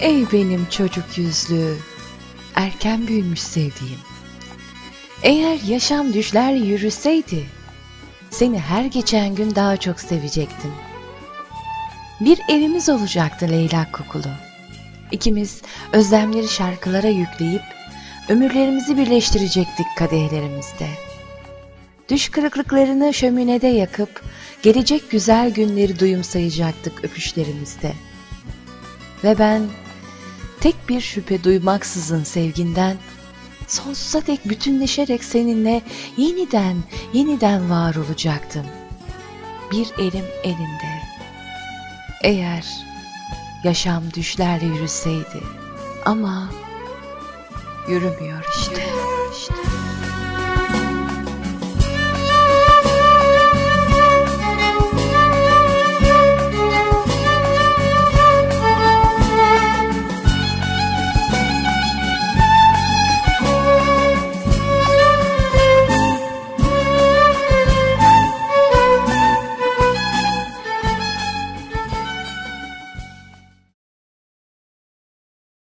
Ey benim çocuk yüzlü, erken büyümüş sevdiğim. Eğer yaşam düşlerle yürüseydi, seni her geçen gün daha çok sevecektim. Bir evimiz olacaktı Leyla kokulu. İkimiz özlemleri şarkılara yükleyip ömürlerimizi birleştirecektik kadehlerimizde. Düş kırıklıklarını şöminede yakıp gelecek güzel günleri duyumsayacaktık öpüşlerimizde. Ve ben tek bir şüphe duymaksızın sevginden sonsuza dek bütünleşerek seninle yeniden yeniden var olacaktım. Bir elim elinde. Eğer yaşam düşlerle yürüseydi ama yürümüyor işte. işte.